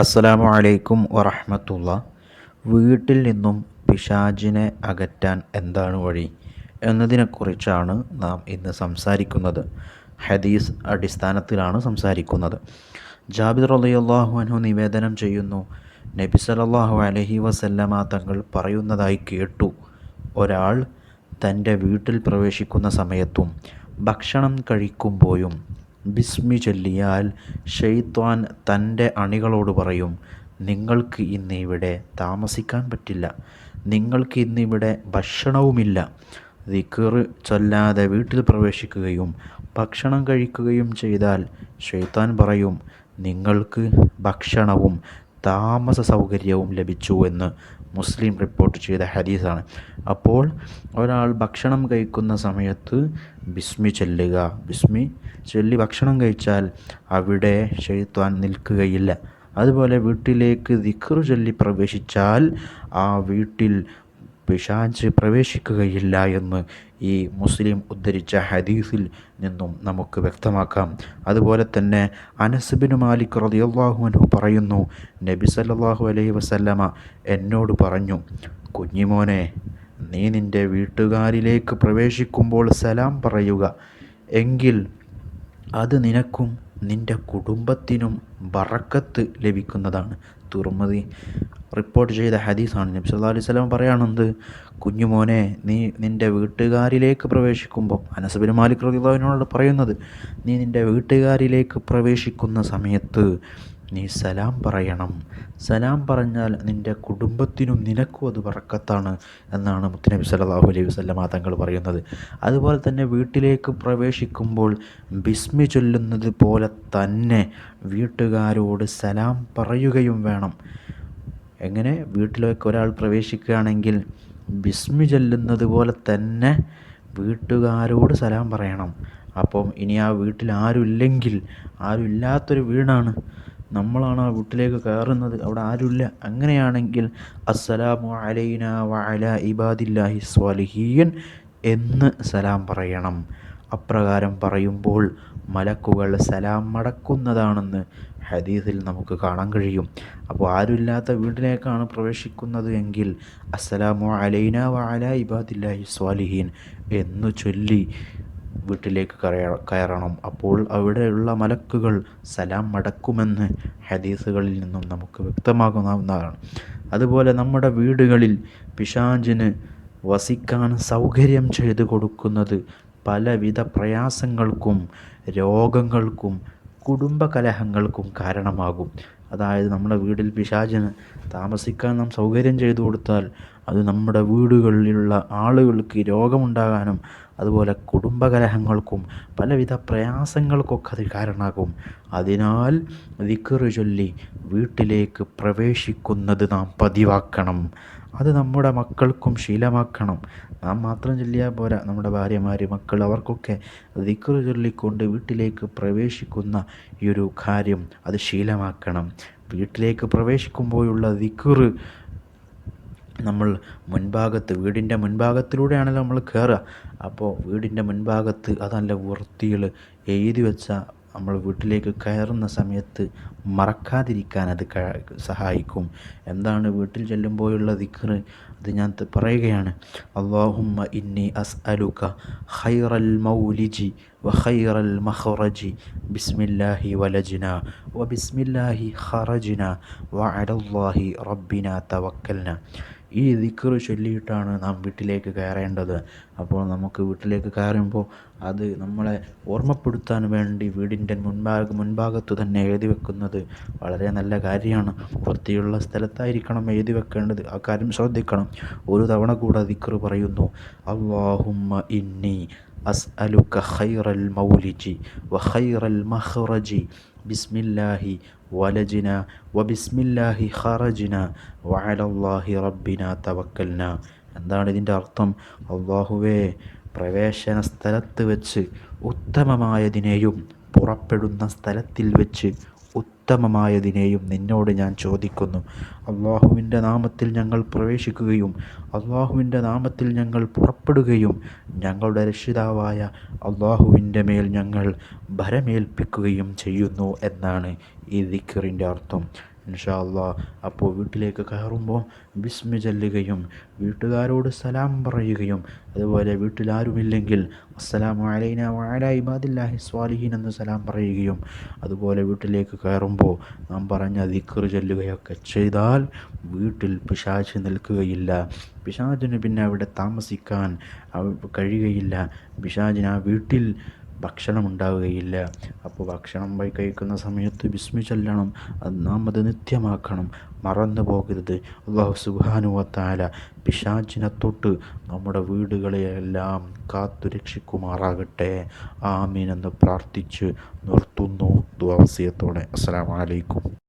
അസ്സലാമു അലൈക്കും വറഹമത്തുള്ള. വീട്ടിൽ നിന്നും പിശാചിനെ അകറ്റാൻ എന്താണ് വഴി എന്നതിനെക്കുറിച്ചാണ് നാം ഇന്ന് സംസാരിക്കുന്നത്. ഹദീസ് അടിസ്ഥാനത്തിലാണ് സംസാരിക്കുന്നത്. ജാബിദ് റളിയല്ലാഹു അൻഹു നിവേദനം ചെയ്യുന്നു നബി സല്ലല്ലാഹു അലൈഹി വസല്ലമ തങ്ങൾ പറയുന്നതായി കേട്ടു. ഒരാൾ തന്റെ വീട്ടിൽ പ്രവേശിക്കുന്ന സമയത്തും ഭക്ഷണം കഴിക്കുമ്പോഴും ബിസ്മി ചൊല്ലിയാൽ ഷെയ്ത്വാൻ തന്റെ അണികളോട് പറയും നിങ്ങൾക്ക് ഇന്ന് ഇവിടെ താമസിക്കാൻ പറ്റില്ല. നിങ്ങൾക്ക് ഇന്നിവിടെ ഭക്ഷണവുമില്ല. ദിക്കർ ചൊല്ലാതെ വീട്ടിൽ പ്രവേശിക്കുകയും ഭക്ഷണം കഴിക്കുകയും ചെയ്താൽ ഷെയ്ത്താൻ പറയും നിങ്ങൾക്ക് ഭക്ഷണവും താമസ സൗകര്യവും ലഭിച്ചു എന്ന് മുസ്ലിം റിപ്പോർട്ട് ചെയ്ത ഹദീസാണ്. അപ്പോൾ ഒരാൾ ഭക്ഷണം കഴിക്കുന്ന സമയത്ത് ബിസ്മി ചൊല്ലുക. ബിസ്മി ചൊല്ലി ഭക്ഷണം കഴിച്ചാൽ അവിടെ ഷെയ്ത്താൻ നിൽക്കുകയില്ല. അതുപോലെ വീട്ടിലേക്ക് ദിക്റ് ചൊല്ലി പ്രവേശിച്ചാൽ ആ വീട്ടിൽ പിശാച് പ്രവേശിക്കുകയില്ല എന്ന് ഈ മുസ്ലിം ഉദ്ധരിച്ച ഹദീസിൽ നിന്നും നമുക്ക് വ്യക്തമാക്കാം. അതുപോലെ തന്നെ അനസ്ബിന് മാലിക് റളിയല്ലാഹു അൻഹു പറയുന്നു നബി സല്ലാഹു അലൈഹി വസല്ലമ എന്നോട് പറഞ്ഞു കുഞ്ഞിമോനെ നീ നിന്റെ വീട്ടുകാരിലേക്ക് പ്രവേശിക്കുമ്പോൾ സലാം പറയുക. എങ്കിൽ അത് നിനക്കും നിന്റെ കുടുംബത്തിനും ബറക്കത്ത് ലഭിക്കുന്നതാണ്. തുറമതി റിപ്പോർട്ട് ചെയ്ത ഹദീസാണ്. നബി സല്ലല്ലാഹു അലൈഹി വസല്ലം പറയുകയാണെന്ത് കുഞ്ഞുമോനെ നീ നിന്റെ വീട്ടുകാരിലേക്ക് പ്രവേശിക്കുമ്പോൾ അനസബിൻ മാലിക് റളിയല്ലാഹുവിനോട് പറയുന്നത് നീ നിന്റെ വീട്ടുകാരിലേക്ക് പ്രവേശിക്കുന്ന സമയത്ത് നീ സലാം പറയണം. സലാം പറഞ്ഞാൽ നിന്റെ കുടുംബത്തിനും നിനക്കും അത് പറക്കത്താണ് എന്നാണ് മുത്തനബി സല്ലല്ലാഹു അലൈഹി വസല്ലമ തങ്ങൾ പറയുന്നത്. അതുപോലെ തന്നെ വീട്ടിലേക്ക് പ്രവേശിക്കുമ്പോൾ ബിസ്മി ചൊല്ലുന്നത് പോലെ തന്നെ വീട്ടുകാരോട് സലാം പറയുകയും വേണം. എങ്ങനെ? വീട്ടിലേക്ക് ഒരാൾ പ്രവേശിക്കുകയാണെങ്കിൽ ബിസ്മി ചൊല്ലുന്നത് പോലെ തന്നെ വീട്ടുകാരോട് സലാം പറയണം. അപ്പം ഇനി ആ വീട്ടിൽ ആരുമില്ലെങ്കിൽ ആരുമില്ലാത്തൊരു വീടാണ്. നമ്മളാണ് ആ വീട്ടിലേക്ക് കയറുന്നത്. അവിടെ ആരുമില്ല. അങ്ങനെയാണെങ്കിൽ അസ്സലാമു അലൈന വഅല ഇബാദില്ലാഹി സ്വാലിഹീൻ എന്ന് സലാം പറയണം. അപ്രകാരം പറയുമ്പോൾ മലക്കുകൾ സലാം മടക്കുന്നതാണെന്ന് ഹദീസിൽ നമുക്ക് കാണാൻ കഴിയും. അപ്പോൾ ആരുമില്ലാത്ത വീട്ടിലേക്കാണ് പ്രവേശിക്കുന്നത് എങ്കിൽ അസ്സലാമു അലൈന വഅല ഇബാദില്ലാഹി സ്വാലിഹീൻ എന്നു ചൊല്ലി വീട്ടിലേക്ക് കയറണം. അപ്പോൾ അവിടെയുള്ള മലക്കുകൾ സലാം മടക്കുമെന്ന് ഹദീസുകളിൽ നിന്നും നമുക്ക് വ്യക്തമാകുന്നതാണ്. അതുപോലെ നമ്മുടെ വീടുകളിൽ പിശാഞ്ചിന് വസിക്കാൻ സൗകര്യം ചെയ്തു കൊടുക്കുന്നത് പലവിധ പ്രയാസങ്ങൾക്കും രോഗങ്ങൾക്കും കുടുംബകലഹങ്ങൾക്കും കാരണമാകും. അതായത് നമ്മുടെ വീട്ടിൽ പിശാചിന് താമസിക്കാൻ നാം സൗകര്യം ചെയ്തു കൊടുത്താൽ അത് നമ്മുടെ വീടുകളിലുള്ള ആളുകൾക്ക് രോഗമുണ്ടാകാനും അതുപോലെ കുടുംബകലഹങ്ങൾക്കും പലവിധ പ്രയാസങ്ങൾക്കൊക്കെ അത് കാരണമാകും. അതിനാൽ ദിക്കറ് ചൊല്ലി വീട്ടിലേക്ക് പ്രവേശിക്കുന്നത് നാം പതിവാക്കണം. അത് നമ്മുടെ മക്കൾക്കും ശീലമാക്കണം. നാം മാത്രം ചൊല്ലിയാൽ പോരാ നമ്മുടെ ഭാര്യമാർ മക്കൾ അവർക്കൊക്കെ ദിക്കറ് ചൊല്ലിക്കൊണ്ട് വീട്ടിലേക്ക് പ്രവേശിക്കുന്ന ഈ ഒരു കാര്യം അത് ശീലമാക്കണം. വീട്ടിലേക്ക് പ്രവേശിക്കുമ്പോഴുള്ള ദിക്കറ് നമ്മൾ മുൻഭാഗത്ത് വീടിന്റെ മുൻഭാഗത്തിലൂടെയാണല്ലോ നമ്മൾ കയറുക അപ്പോൾ വീടിന്റെ മുൻഭാഗത്ത് അത് നല്ല വൃത്തിയിൽ എഴുതി വെച്ച നമ്മൾ വീട്ടിലേക്ക് കയറുന്ന സമയത്ത് മറക്കാതിരിക്കാൻ അത് സഹായിക്കും. എന്താണ് വീട്ടിൽ ചെല്ലുമ്പോഴുള്ള ദിക്കറ് അത് ഞാൻ പറയുകയാണ്. അള്ളാഹുമ്മ ഇന്നി അസ് അലുക ഹൈറൽ മൗലിജി ഖൈറൽ മഖറജി. ബിസ്മില്ലാഹി വലജിന വ ബിസ്മില്ലാഹി ഹറജിന വ അലല്ലാഹി റബ്ബിന തവക്കൽന. ഈ ദിക്കർ ചൊല്ലിയിട്ടാണ് നാം വീട്ടിലേക്ക് കയറേണ്ടത്. അപ്പോൾ നമുക്ക് വീട്ടിലേക്ക് കയറുമ്പോൾ അത് നമ്മളെ ഓർമ്മപ്പെടുത്താൻ വേണ്ടി വീടിന്റെ മുൻഭാഗ മുൻഭാഗത്ത് തന്നെ എഴുതി വെക്കുന്നത് വളരെ നല്ല കാര്യമാണ്. വൃത്തിയുള്ള സ്ഥലത്തായിരിക്കണം എഴുതി വെക്കേണ്ടത്. ആ കാര്യം ശ്രദ്ധിക്കണം. ഒരു തവണ കൂടെ ദിക്കർ പറയുന്നു അള്ളാഹുമ്മ ഇന്നി അസ്അലുക ഖൈറൽ മൗലിജി വ ഖൈറൽ മഖ്റജി ബിസ്മില്ലാഹി വലജിന വബിസ്മില്ലാഹി وعلى വഅലല്ലാഹി റബ്ബിന തവക്കൽന എന്താണ് ഇതിന്റെ അർത്ഥം? അള്ളാഹുവേ പ്രവേശന സ്ഥലത്ത് വെച്ച് ഉത്തമമായതിനെയും പുറപ്പെടുന്ന സ്ഥലത്തിൽ വെച്ച് ഉത്തമമായതിനെയും നിന്നോട് ഞാൻ ചോദിക്കുന്നു. അള്ളാഹുവിന്റെ നാമത്തിൽ ഞങ്ങൾ പ്രവേശിക്കുകയും അള്ളാഹുവിന്റെ നാമത്തിൽ ഞങ്ങൾ പുറപ്പെടുകയും ഞങ്ങളുടെ രക്ഷിതാവായ അള്ളാഹുവിന്റെ മേൽ ഞങ്ങൾ ഭരമേൽപ്പിക്കുകയും ചെയ്യുന്നു എന്നാണ് ഈ ദിക്കറിന്റെ അർത്ഥം. ഇൻഷാ അള്ളാ അപ്പോൾ വീട്ടിലേക്ക് കയറുമ്പോൾ ബിസ്മി ചൊല്ലുകയും വീട്ടുകാരോട് സലാം പറയുകയും അതുപോലെ വീട്ടിലാരുമില്ലെങ്കിൽ അസ്സലാം അലൈന വഅല ഇബാദില്ലാഹി സ്വാലിഹീൻ എന്ന് സലാം പറയുകയും അതുപോലെ വീട്ടിലേക്ക് കയറുമ്പോൾ നാം പറഞ്ഞ ദിക്ർ ചൊല്ലുകയൊക്കെ ചെയ്താൽ വീട്ടിൽ പിശാച്ച് നിൽക്കുകയില്ല. പിശാചിന് പിന്നെ അവിടെ താമസിക്കാൻ കഴിയുകയില്ല. പിശാചിന് ആ വീട്ടിൽ ഭക്ഷണം ഉണ്ടാവുകയില്ല അപ്പോൾ ഭക്ഷണം കഴിക്കുന്ന സമയത്ത് ബിസ്മി ചൊല്ലണം. നാം അത് നിത്യമാക്കണം. മറന്നു പോകരുത്. അള്ളാഹു സുബാനുവത്താല പിശാചിനെ തൊട്ട് നമ്മുടെ വീടുകളെയെല്ലാം കാത്തു രക്ഷിക്കുമാറാകട്ടെ. ആമീൻ എന്ന് പ്രാർത്ഥിച്ച് നിർത്തുന്നു ദ്വാസ്യത്തോടെ അസ്സാം വലൈക്കും